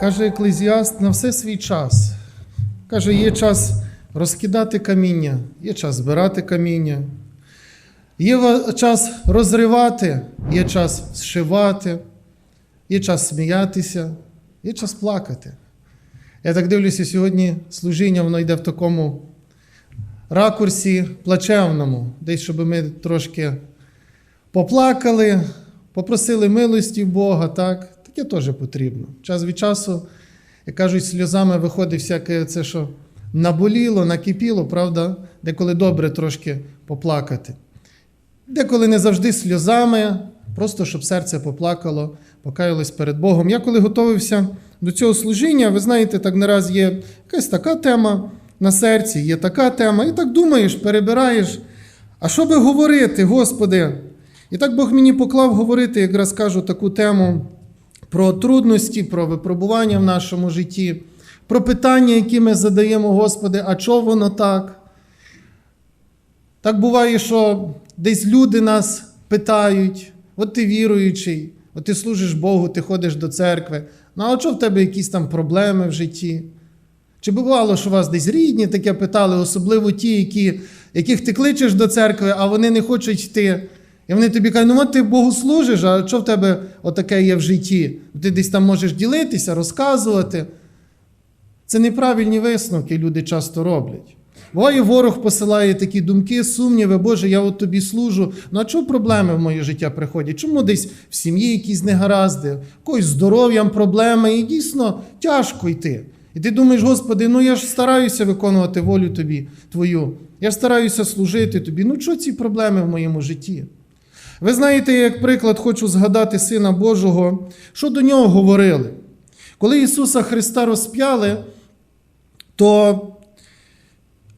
Каже Еклезіаст, на все свій час. Каже, є час розкидати каміння, є час збирати каміння, є час розривати, є час зшивати, є час сміятися, є час плакати. Я так дивлюся, сьогодні служіння воно йде в такому ракурсі плачевному, десь, щоб ми трошки поплакали, попросили милості Бога, так? Таке теж потрібно. Час від часу, як кажуть, сльозами виходить всяке це, що наболіло, накипіло, правда? Деколи добре трошки поплакати. Деколи не завжди сльозами, просто щоб серце поплакало, покаялось перед Богом. Я коли готувався до цього служіння, ви знаєте, так не раз є якась така тема на серці, є така тема, і так думаєш, перебираєш. А що би говорити, Господи? І так Бог мені поклав говорити, якраз кажу, таку тему про трудності, про випробування в нашому житті, про питання, які ми задаємо, Господи, а чого воно так? Так буває, що десь люди нас питають, от ти віруючий, от ти служиш Богу, ти ходиш до церкви. Ну а що в тебе якісь там проблеми в житті? Чи бувало, що вас десь рідні таке питали, особливо ті, які, яких ти кличеш до церкви, а вони не хочуть йти. І вони тобі кажуть, ну от ти Богу служиш, а що в тебе отаке є в житті? Ти десь там можеш ділитися, розказувати. Це неправильні висновки люди часто роблять. Буває, ворог посилає такі думки, сумніви, Боже, я от тобі служу. Ну а чому проблеми в моє життя приходять? Чому десь в сім'ї якісь негаразди, когось здоров'ям проблеми, і дійсно тяжко йти. І ти думаєш, Господи, ну я ж стараюся виконувати волю тобі, Твою. Я ж стараюся служити тобі. Ну що ці проблеми в моєму житті? Ви знаєте, як приклад, хочу згадати Сина Божого, що до нього говорили. Коли Ісуса Христа розп'яли, то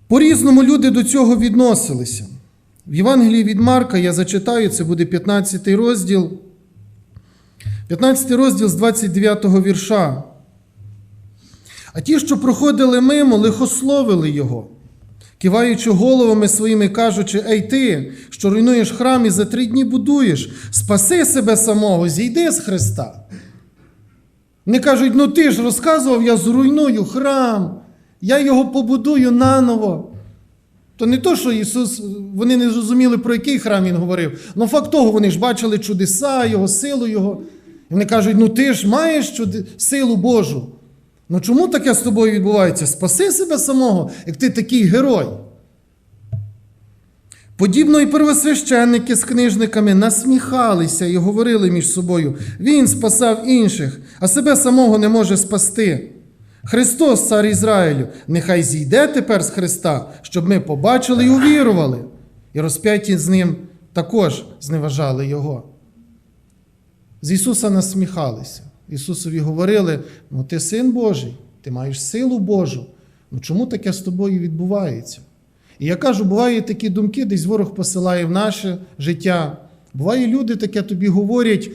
по-різному люди до цього відносилися. В Євангелії від Марка я зачитаю, це буде 15 розділ. 15 розділ з 29 вірша. А ті, що проходили мимо, лихословили його, киваючи головами своїми, кажучи: Ей ти, що руйнуєш храм і за три дні будуєш, спаси себе самого, зійди з Христа. Вони кажуть, ну ти ж розказував, я зруйную храм, я його побудую наново. То не то, що Ісус, вони не зрозуміли, про який храм Він говорив. Ну факт того, вони ж бачили чудеса, Його силу Його. І вони кажуть, ну ти ж маєш чуди... силу Божу. Ну чому таке з тобою відбувається? Спаси себе самого, як ти такий герой. Подібно і первосвященники з книжниками насміхалися і говорили між собою: Він спасав інших, а себе самого не може спасти. Христос, цар Ізраїлю, нехай зійде тепер з Христа, щоб ми побачили і увірували. І розп'яті з ним також зневажали Його. З Ісуса насміхалися. Ісусові говорили: ну ти син Божий, ти маєш силу Божу. Ну чому таке з тобою відбувається? І я кажу, бувають такі думки, десь ворог посилає в наше життя. Буває, люди таке тобі говорять,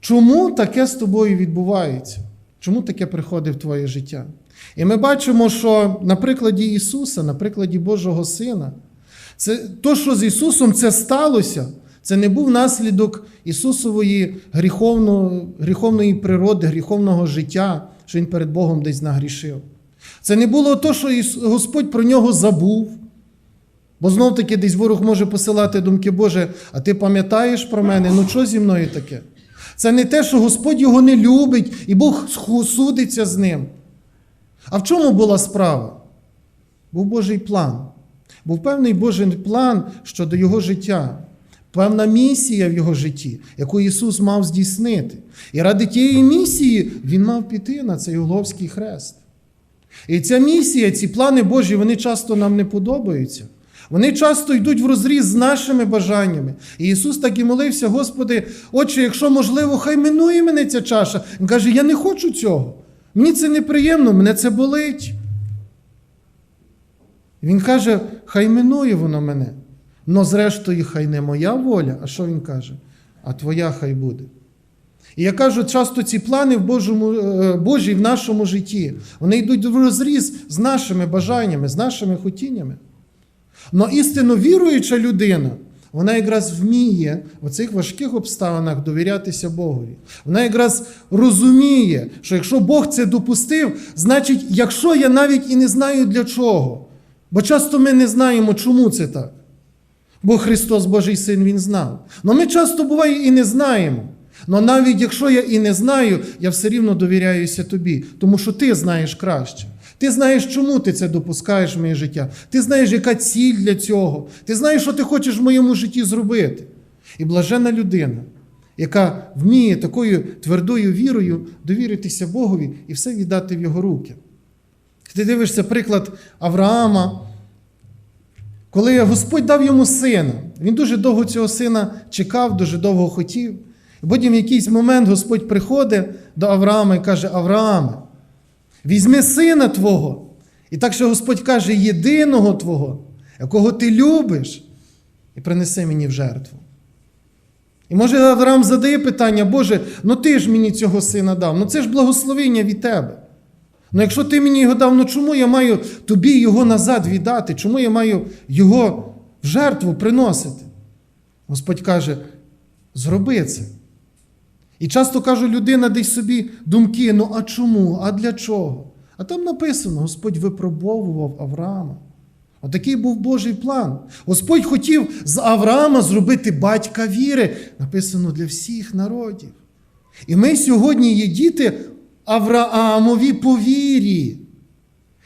чому таке з тобою відбувається? Чому таке приходить в твоє життя? І ми бачимо, що на прикладі Ісуса, на прикладі Божого Сина, це то, що з Ісусом це сталося, це не був наслідок Ісусової гріховно, гріховної природи, гріховного життя, що Він перед Богом десь нагрішив. Це не було то, що Господь про нього забув. Бо знов таки десь ворог може посилати думки, Боже, а ти пам'ятаєш про мене? Ну що зі мною таке? Це не те, що Господь його не любить, і Бог судиться з ним. А в чому була справа? Був Божий план. Був певний Божий план щодо його життя, певна місія в його житті, яку Ісус мав здійснити. І ради тієї місії Він мав піти на цей Головський хрест. І ця місія, ці плани Божі, вони часто нам не подобаються. Вони часто йдуть в розріз з нашими бажаннями. І Ісус так і молився, Господи, Отче, якщо можливо, хай минує мене ця чаша. Він каже, я не хочу цього. Мені це неприємно, мене це болить. Він каже, хай минує воно мене. Но зрештою, хай не моя воля. А що він каже? А твоя хай буде. І я кажу, часто ці плани в Божому, е, Божі в нашому житті, вони йдуть в розріз з нашими бажаннями, з нашими хотіннями. Но істинно віруюча людина, Вона якраз вміє в цих важких обставинах довірятися Богові. Вона якраз розуміє, що якщо Бог це допустив, значить, якщо я навіть і не знаю для чого. Бо часто ми не знаємо, чому це так. Бо Христос Божий Син Він знав. Но ми часто буває і не знаємо. Но навіть якщо я і не знаю, я все рівно довіряюся тобі, тому що ти знаєш краще. Ти знаєш, чому ти це допускаєш в моє життя. Ти знаєш, яка ціль для цього. Ти знаєш, що ти хочеш в моєму житті зробити. І блажена людина, яка вміє такою твердою вірою довіритися Богові і все віддати в його руки. Ти дивишся приклад Авраама, коли Господь дав йому сина, він дуже довго цього сина чекав, дуже довго хотів. І потім в якийсь момент Господь приходить до Авраама і каже: Аврааме, візьми сина Твого. І так що Господь каже, єдиного Твого, якого ти любиш, і принеси мені в жертву. І може Авраам задає питання, Боже, ну ти ж мені цього сина дав, ну це ж благословення від тебе. Ну якщо ти мені його дав, ну чому я маю тобі його назад віддати? Чому я маю його в жертву приносити? Господь каже: зроби це. І часто кажу, людина десь собі думки: ну а чому? А для чого? А там написано: Господь випробовував Авраама. Отакий був Божий план. Господь хотів з Авраама зробити батька віри, написано для всіх народів. І ми сьогодні є діти Авраамові по вірі.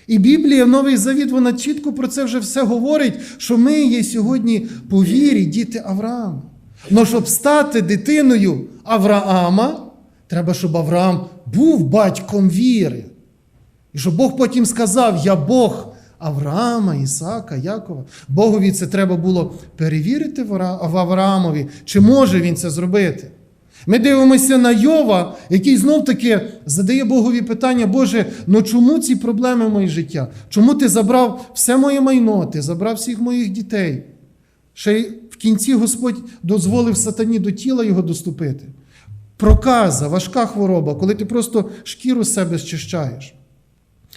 І Біблія, Новий Завіт, вона чітко про це вже все говорить, що ми є сьогодні по вірі діти Авраама. Но щоб стати дитиною Авраама, треба, щоб Авраам був батьком віри. І щоб Бог потім сказав: Я Бог Авраама, Ісака, Якова. Богові це треба було перевірити в Авраамові, чи може він це зробити. Ми дивимося на Йова, який знов таки задає Богові питання: Боже, ну чому ці проблеми моє життя? Чому ти забрав все моє майно, ти забрав всіх моїх дітей? Ще й в кінці Господь дозволив сатані до тіла його доступити. Проказа, важка хвороба, коли ти просто шкіру з себе зчищаєш.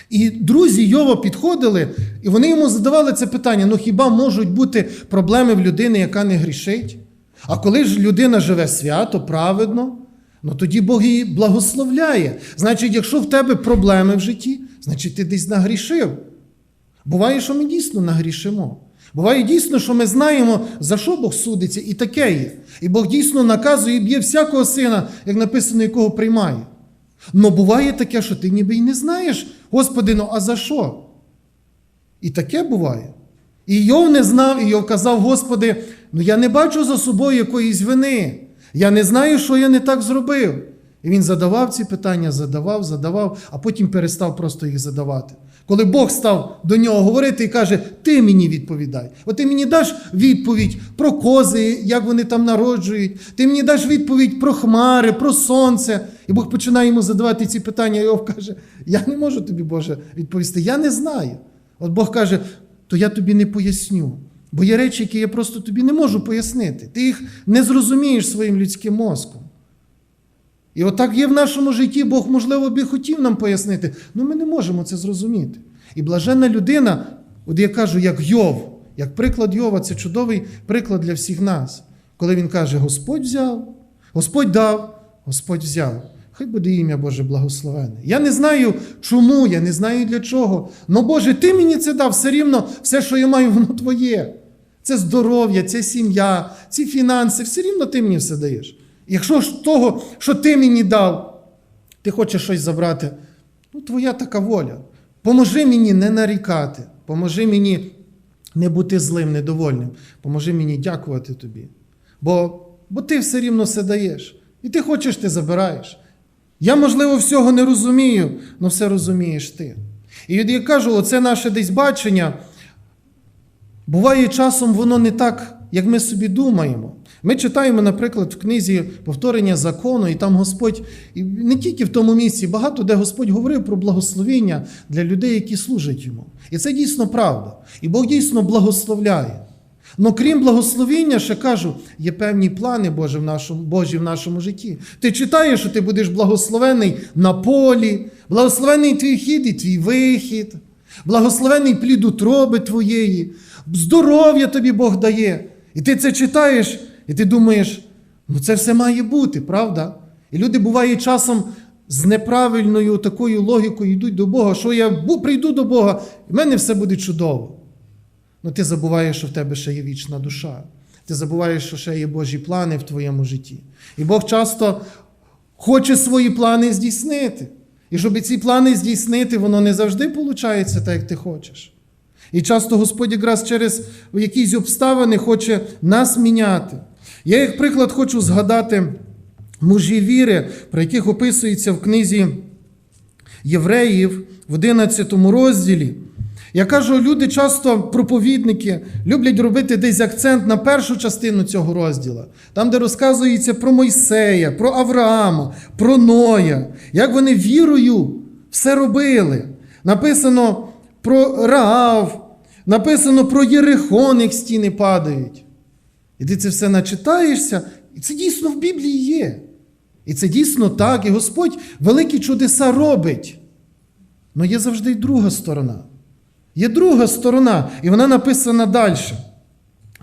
І друзі Йова підходили, і вони йому задавали це питання: ну хіба можуть бути проблеми в людини, яка не грішить? А коли ж людина живе свято, праведно, ну тоді Бог її благословляє. Значить, якщо в тебе проблеми в житті, значить ти десь нагрішив. Буває, що ми дійсно нагрішимо. Буває дійсно, що ми знаємо, за що Бог судиться, і таке є. І Бог дійсно наказує і б'є всякого сина, як написано, якого приймає. Но буває таке, що ти ніби й не знаєш, Господи, ну а за що? І таке буває. І Йов не знав, і Йов казав, Господи, ну я не бачу за собою якоїсь вини. Я не знаю, що я не так зробив. І він задавав ці питання, задавав, задавав, а потім перестав просто їх задавати. Коли Бог став до нього говорити і каже, ти мені відповідай. От ти мені даш відповідь про кози, як вони там народжують, ти мені даш відповідь про хмари, про сонце. І Бог починає йому задавати ці питання. І Йов каже: Я не можу тобі, Боже, відповісти. Я не знаю. От Бог каже, то я тобі не поясню. Бо є речі, які я просто тобі не можу пояснити. Ти їх не зрозумієш своїм людським мозком. І отак є в нашому житті, Бог, можливо, би хотів нам пояснити, але ми не можемо це зрозуміти. І блаженна людина, от я кажу, як Йов, як приклад Йова, це чудовий приклад для всіх нас. Коли він каже: Господь взяв, Господь дав, Господь взяв. Хай буде ім'я Боже благословене. Я не знаю, чому, я не знаю для чого. Но Боже, ти мені це дав все рівно, все, що я маю, воно твоє. Це здоров'я, це сім'я, ці фінанси, все рівно ти мені все даєш. Якщо ж того, що ти мені дав, ти хочеш щось забрати, ну твоя така воля. Поможи мені не нарікати, поможи мені не бути злим, недовольним. Поможи мені дякувати тобі. Бо, бо ти все рівно все даєш. І ти хочеш, ти забираєш. Я, можливо, всього не розумію, але все розумієш ти. І я кажу, оце наше десь бачення. Буває часом воно не так, як ми собі думаємо. Ми читаємо, наприклад, в книзі повторення закону, і там Господь, не тільки в тому місці, багато де Господь говорив про благословення для людей, які служать йому. І це дійсно правда. І Бог дійсно благословляє. Но крім благословіння, ще кажу, є певні плани Божі в нашому, Божі в нашому житті. Ти читаєш, що ти будеш благословений на полі, благословений твій хід і твій вихід, благословений плід утроби твоєї, здоров'я тобі Бог дає. І ти це читаєш, і ти думаєш, ну це все має бути, правда? І люди буває часом з неправильною такою логікою йдуть до Бога, що я прийду до Бога, і в мене все буде чудово. Ну ти забуваєш, що в тебе ще є вічна душа. Ти забуваєш, що ще є Божі плани в твоєму житті. І Бог часто хоче свої плани здійснити. І щоб ці плани здійснити, воно не завжди виходить так, як ти хочеш. І часто Господь якраз через якісь обставини хоче нас міняти. Я, як приклад, хочу згадати мужі віри, про яких описується в книзі Євреїв в 11 розділі. Я кажу, люди часто, проповідники, люблять робити десь акцент на першу частину цього розділу, там, де розказується про Мойсея, про Авраама, про Ноя, як вони вірою все робили. Написано про Раав, написано про Єрихон, як стіни падають. І ти це все начитаєшся, і це дійсно в Біблії є. І це дійсно так, і Господь великі чудеса робить. Але є завжди й друга сторона. Є друга сторона, і вона написана далі.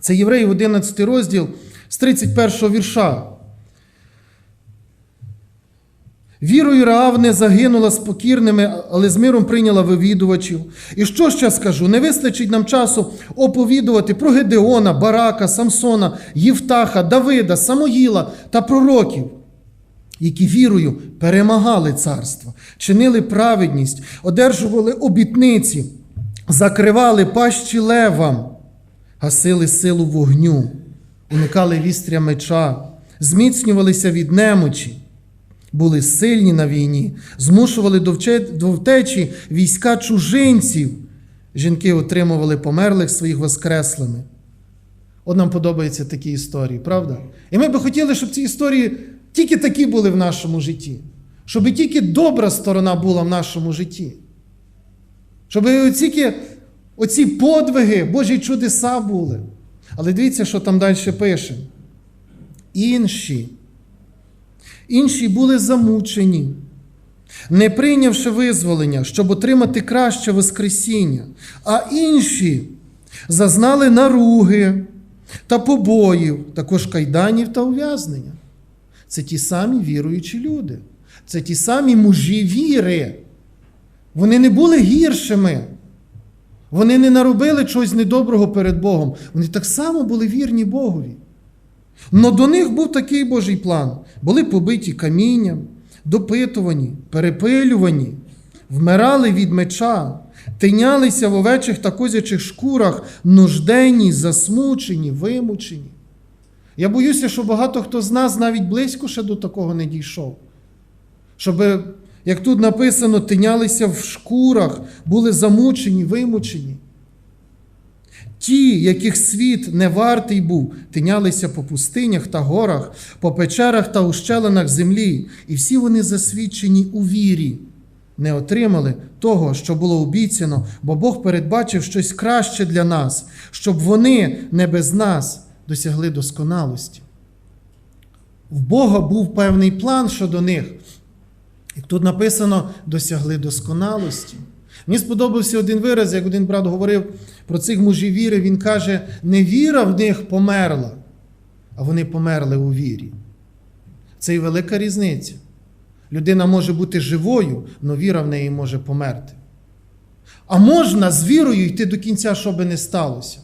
Це Євреїв 11 розділ з 31 вірша. Вірою Раав не загинула з покірними, але з миром прийняла вивідувачів. І що ще скажу? Не вистачить нам часу оповідувати про Гедеона, Барака, Самсона, Євтаха, Давида, Самоїла та пророків, які вірою перемагали царство, чинили праведність, одержували обітниці, закривали пащі левам, гасили силу вогню, уникали вістря меча, зміцнювалися від немочі були сильні на війні, змушували до втечі війська чужинців. Жінки отримували померлих своїх воскреслими. От нам подобаються такі історії, правда? І ми би хотіли, щоб ці історії тільки такі були в нашому житті. Щоб тільки добра сторона була в нашому житті. Щоб тільки оці подвиги, Божі чудеса були. Але дивіться, що там далі пише. Інші. Інші були замучені, не прийнявши визволення, щоб отримати краще Воскресіння, а інші зазнали наруги та побоїв, також кайданів та ув'язнення. Це ті самі віруючі люди, це ті самі мужі віри. Вони не були гіршими. Вони не наробили чогось недоброго перед Богом. Вони так само були вірні Богові. Но до них був такий Божий план. Були побиті камінням, допитувані, перепилювані, вмирали від меча, тинялися в овечих та козячих шкурах, нужденні, засмучені, вимучені. Я боюся, що багато хто з нас навіть близько ще до такого не дійшов. Щоб, як тут написано, тинялися в шкурах, були замучені, вимучені. Ті, яких світ не вартий був, тинялися по пустинях та горах, по печерах та ущелинах землі, і всі вони засвідчені у вірі, не отримали того, що було обіцяно, бо Бог передбачив щось краще для нас, щоб вони не без нас досягли досконалості. В Бога був певний план щодо них. І тут написано досягли досконалості. Мені сподобався один вираз, як один брат говорив про цих мужів віри. Він каже: не віра в них померла, а вони померли у вірі. Це і велика різниця. Людина може бути живою, але віра в неї може померти. А можна з вірою йти до кінця, що би не сталося.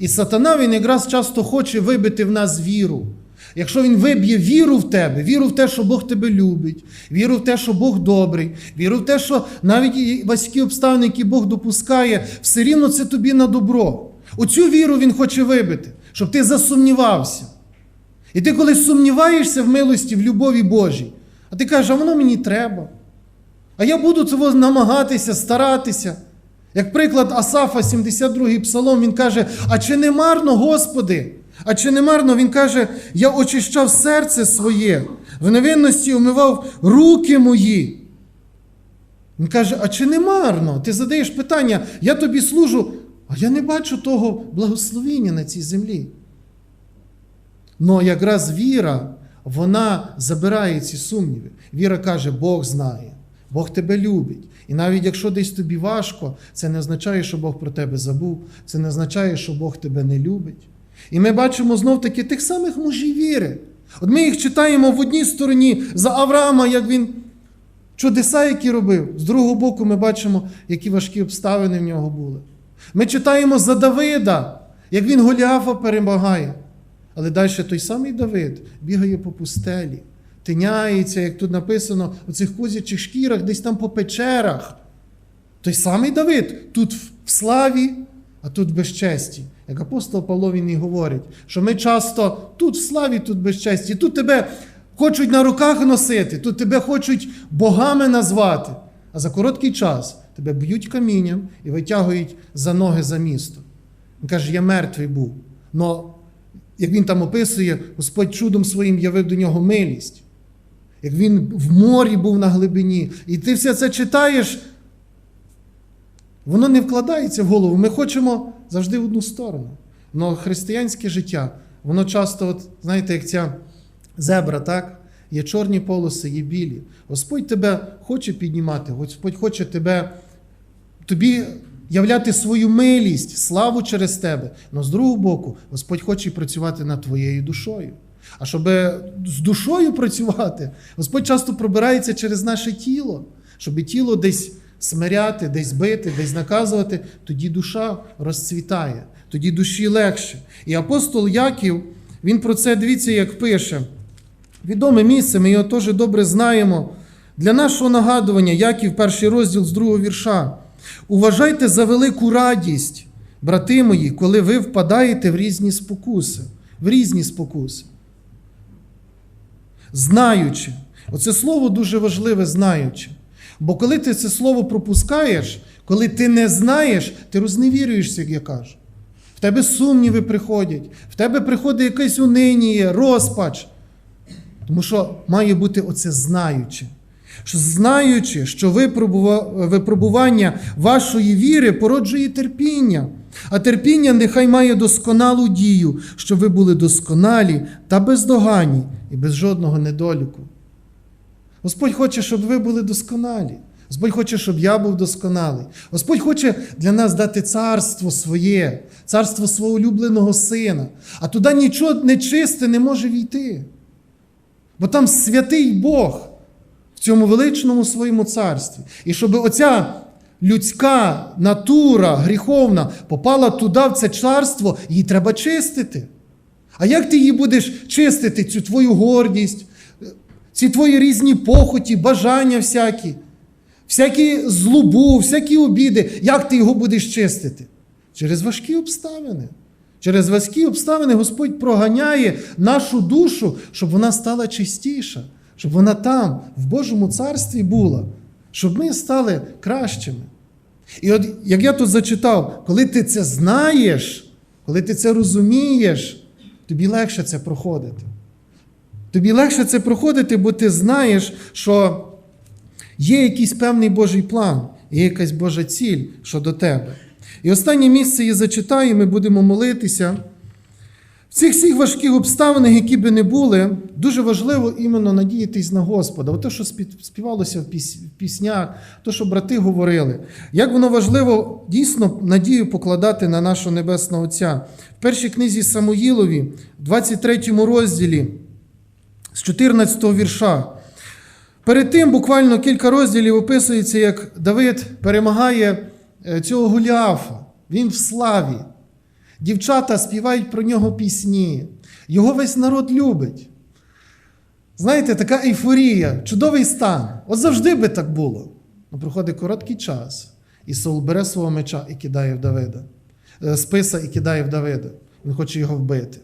І сатана він якраз часто хоче вибити в нас віру. Якщо він виб'є віру в тебе, віру в те, що Бог тебе любить, віру в те, що Бог добрий, віру в те, що навіть важкі обставини, які Бог допускає, все рівно це тобі на добро. Оцю віру він хоче вибити, щоб ти засумнівався. І ти коли сумніваєшся в милості, в любові Божій, а ти кажеш, а воно мені треба. А я буду цього намагатися, старатися. Як приклад Асафа, 72-й псалом, він каже: А чи не марно, Господи? А чи не марно, він каже, я очищав серце своє, в невинності умивав руки мої. Він каже, а чи не марно? Ти задаєш питання, я тобі служу, а я не бачу того благословіння на цій землі. Но якраз віра, вона забирає ці сумніви. Віра каже, Бог знає, Бог тебе любить. І навіть якщо десь тобі важко, це не означає, що Бог про тебе забув, це не означає, що Бог тебе не любить. І ми бачимо знов таки тих самих мужів віри. От ми їх читаємо в одній стороні за Авраама, як він чудеса, які робив. З другого боку, ми бачимо, які важкі обставини в нього були. Ми читаємо за Давида, як він Голіафа перемагає. Але далі той самий Давид бігає по пустелі, тиняється, як тут написано, у цих козячих шкірах, десь там по печерах. Той самий Давид тут в славі, а тут безчесті. Як апостол Павло він і говорить, що ми часто тут в славі, тут безчесті, тут тебе хочуть на руках носити, тут тебе хочуть богами назвати. А за короткий час тебе б'ють камінням і витягують за ноги за місто. Він каже, я мертвий був. Но, як він там описує, Господь чудом своїм явив до нього милість. Як він в морі був на глибині. І ти все це читаєш, воно не вкладається в голову. Ми хочемо завжди в одну сторону. Но християнське життя, воно часто, от, знаєте, як ця зебра, так? Є чорні полоси, є білі. Господь тебе хоче піднімати, Господь хоче тебе, тобі являти свою милість, славу через тебе. Но з другого боку, Господь хоче працювати над твоєю душою. А щоб з душою працювати, Господь часто пробирається через наше тіло, щоб тіло десь смиряти, десь бити, десь наказувати, тоді душа розцвітає, тоді душі легше. І апостол Яків, він про це дивіться, як пише. Відоме місце, ми його теж добре знаємо. Для нашого нагадування, Яків, перший розділ з другого вірша. Уважайте за велику радість, брати мої, коли ви впадаєте в різні спокуси. В різні спокуси. Знаючи. Оце слово дуже важливе, знаючи. Бо коли ти це слово пропускаєш, коли ти не знаєш, ти розневірюєшся, як я кажу. В тебе сумніви приходять, в тебе приходить якесь униніє, розпач. Тому що має бути оце знаючи. Що Знаючи, що випробування вашої віри породжує терпіння, а терпіння нехай має досконалу дію, щоб ви були досконалі та бездоганні і без жодного недоліку. Господь хоче, щоб ви були досконалі. Господь хоче, щоб я був досконалий. Господь хоче для нас дати царство своє, царство свого улюбленого сина. А туди нічого нечисте не може війти. Бо там святий Бог в цьому величному своєму царстві. І щоб оця людська натура гріховна попала туди, в це царство, її треба чистити. А як ти її будеш чистити, цю твою гордість, ці твої різні похоті, бажання всякі, всякі злобу, всякі обіди, як ти його будеш чистити? Через важкі обставини. Через важкі обставини Господь проганяє нашу душу, щоб вона стала чистіша, щоб вона там, в Божому царстві була, щоб ми стали кращими. І от як я тут зачитав, коли ти це знаєш, коли ти це розумієш, тобі легше це проходити. Тобі легше це проходити, бо ти знаєш, що є якийсь певний Божий план, є якась Божа ціль щодо тебе. І останнє місце я зачитаю, ми будемо молитися. В цих всіх важких обставинах, які би не були, дуже важливо іменно надіятись на Господа. Те, що співалося в піснях, те, що брати говорили. Як воно важливо дійсно надію покладати на нашого Небесного Отця. В першій книзі Самуїлові, в 23 розділі, з 14 вірша. Перед тим буквально кілька розділів описується, як Давид перемагає цього Голіафа. Він в славі. Дівчата співають про нього пісні. Його весь народ любить. Знаєте, така ейфорія, чудовий стан. От завжди би так було. Но проходить короткий час, і Саул бере свого меча і кидає в Давида. Списа і кидає в Давида. Він хоче його вбити.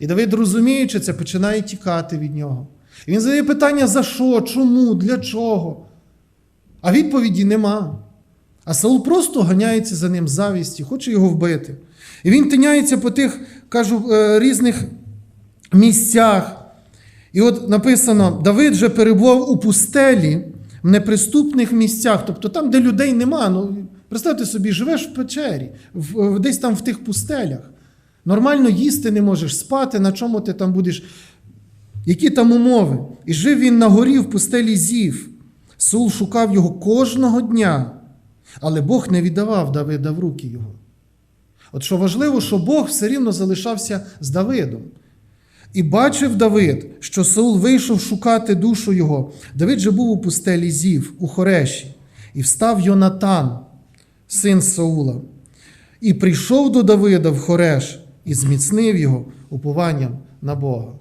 І Давид, розуміючи це, починає тікати від нього. І він задає питання: за що, чому, для чого? А відповіді нема. А Саул просто ганяється за ним завісті, хоче його вбити. І він тиняється по тих, кажу, різних місцях. І от написано: Давид же перебував у пустелі в неприступних місцях, тобто там, де людей нема. Ну, Представте собі, живеш в печері, десь там в тих пустелях. Нормально їсти не можеш, спати, на чому ти там будеш. Які там умови? І жив він на горі в пустелі Зів. Саул шукав його кожного дня, але Бог не віддавав Давида в руки його. От що важливо, що Бог все рівно залишався з Давидом. І бачив Давид, що Саул вийшов шукати душу його. Давид же був у пустелі Зів, у Хореші, і встав Йонатан, син Саула, і прийшов до Давида в Хореш і зміцнив його упованням на Бога.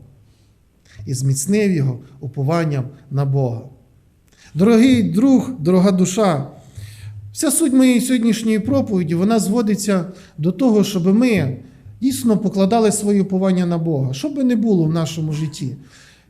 І зміцнив його упованням на Бога. Дорогий друг, дорога душа, вся суть моєї сьогоднішньої проповіді вона зводиться до того, щоб ми дійсно покладали своє уповання на Бога, що би не було в нашому житті.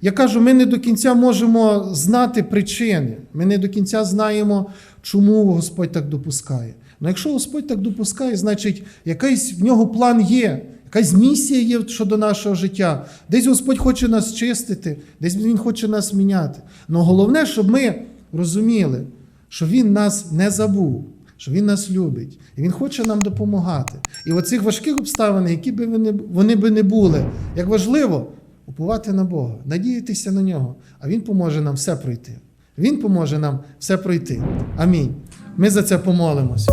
Я кажу, ми не до кінця можемо знати причини, ми не до кінця знаємо, чому Господь так допускає. Ну якщо Господь так допускає, значить якийсь в нього план є, якась місія є щодо нашого життя. Десь Господь хоче нас чистити, десь Він хоче нас міняти. Але головне, щоб ми розуміли, що Він нас не забув, що Він нас любить, і Він хоче нам допомагати. І в оцих важких обставинах, які би вони, вони би не були, як важливо уповати на Бога, надіятися на нього, а Він поможе нам все пройти. Він поможе нам все пройти. Амінь. Ми за це помолимося.